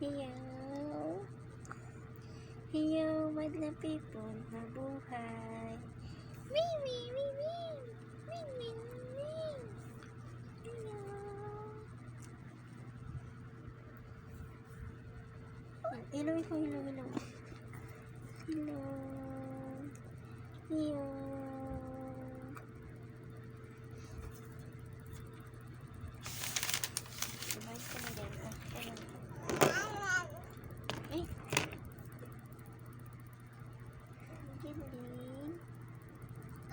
Hiyaw. Hiyaw, madlang people, mabuhay. Wee, wee, wee, wee. Wee, wee, wee. Hiyaw. Hello, hello, hello, hello. Hello. Hiyaw.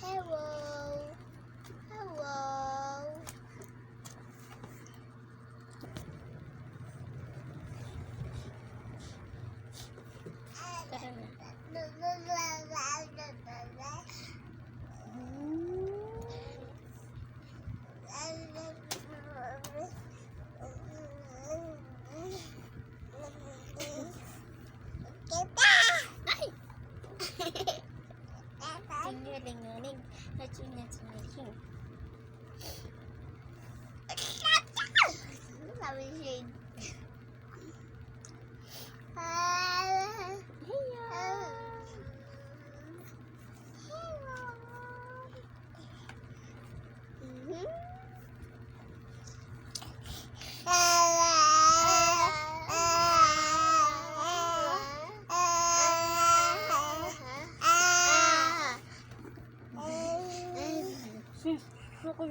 Hello.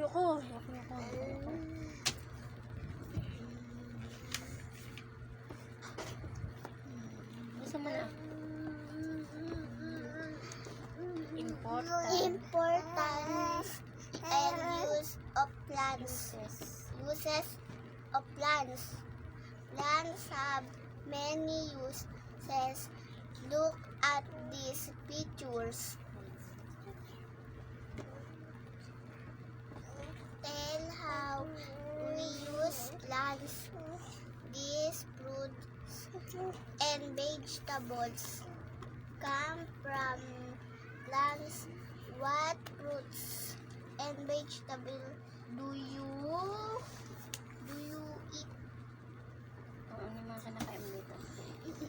Yoko, yoko. Yoko, yoko. yoko. Isa mo na. Important. Importance and use of plants. Uses of plants. Plants have many uses. Look at these pictures. Tell how we use plants. These fruits and vegetables come from plants. What fruits and vegetables do you do you eat? O, ano yung mga kinakain mo dito?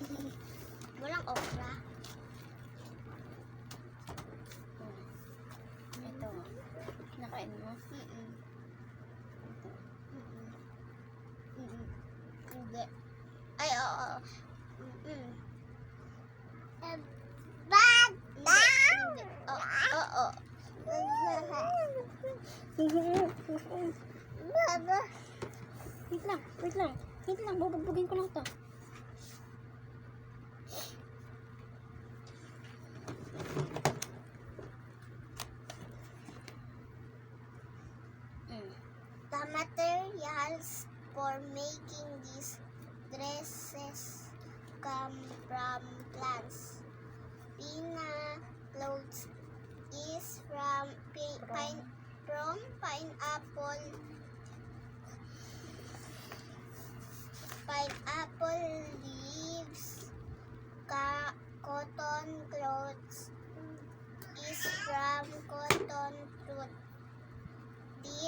Walang okra. Hmm. Ito. Kinakain mo? Mm-mm. Ito. Mm-mm. Mm-mm. Hindi. Ay, oo. Mm-mm. Eh, Wait lang, wait lang. Bubugbugin ko lang to. Mm. The materials for making these dresses come from plants.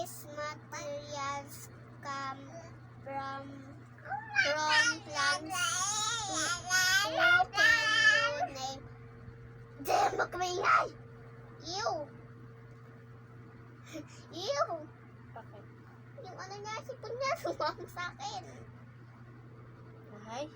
These materials come from from plants. Who, who can name? Mo kamingay! Ew! Ew! Bakit? Yung ano niya, sipon niya, sumama sa akin. ay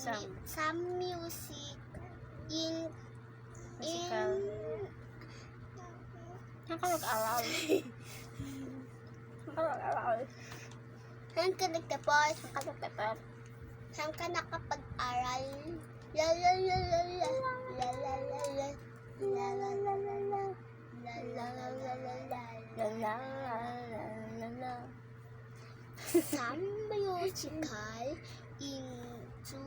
Some. some music in Musical. in ka nag-aral? Saan ka nagtapos? Saan ka nagtapos? Saan ka nakapag-aral? La la la la la la la la la la la la la la la la la la la la La la la. Some musical instruments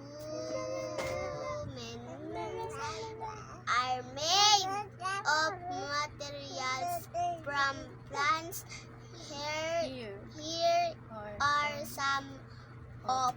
are made of materials from plants. Here, Here. here are some of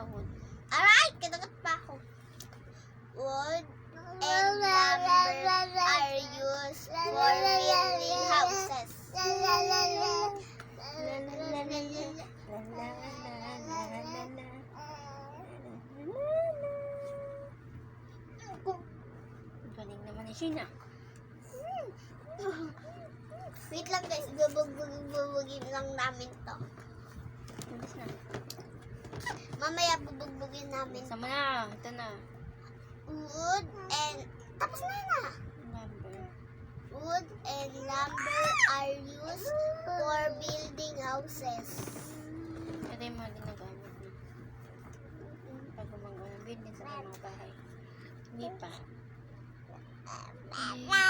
panahon. Alright, kinagat pa ako. Wood and lumber are used for building houses. Galing naman ni Sheena. Wait lang guys, bubug-bubugin lang namin to. Mamaya bubugbugin namin. Sama na. Ito na. Wood and... Tapos na na. Number. Wood and lumber are used for building houses. Ito yung mga ginagamit niya. Pag gumagawa ng building sa mga bahay. Nipa. Nipa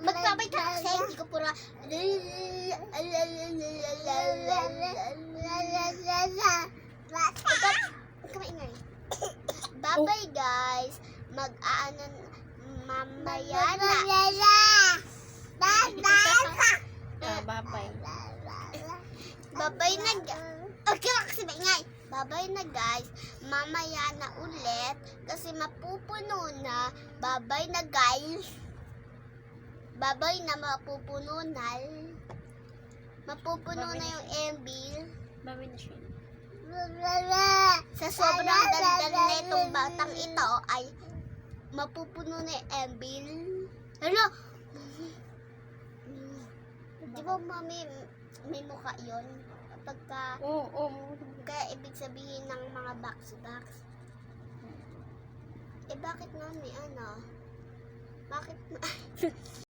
Magpapay taksi, hindi ko pura. Magkamaingay. Bye-bye, guys. Mag-aanan mamaya na. Ah, babay. Babay na guys. Okay lang kasi maingay. Babay na guys. Mamaya na ulit. Kasi mapupuno na. Babay na guys. Babay na mapupuno na. Mapupuno na yung embil. Babay na, Shane. Sa sobrang daldal na itong batang ito ay mapupuno na yung embil. Ano? Di ba mami may mukha yon Pagka, Oo, oo. kaya ibig sabihin ng mga box-box. Eh bakit mami ano? Bakit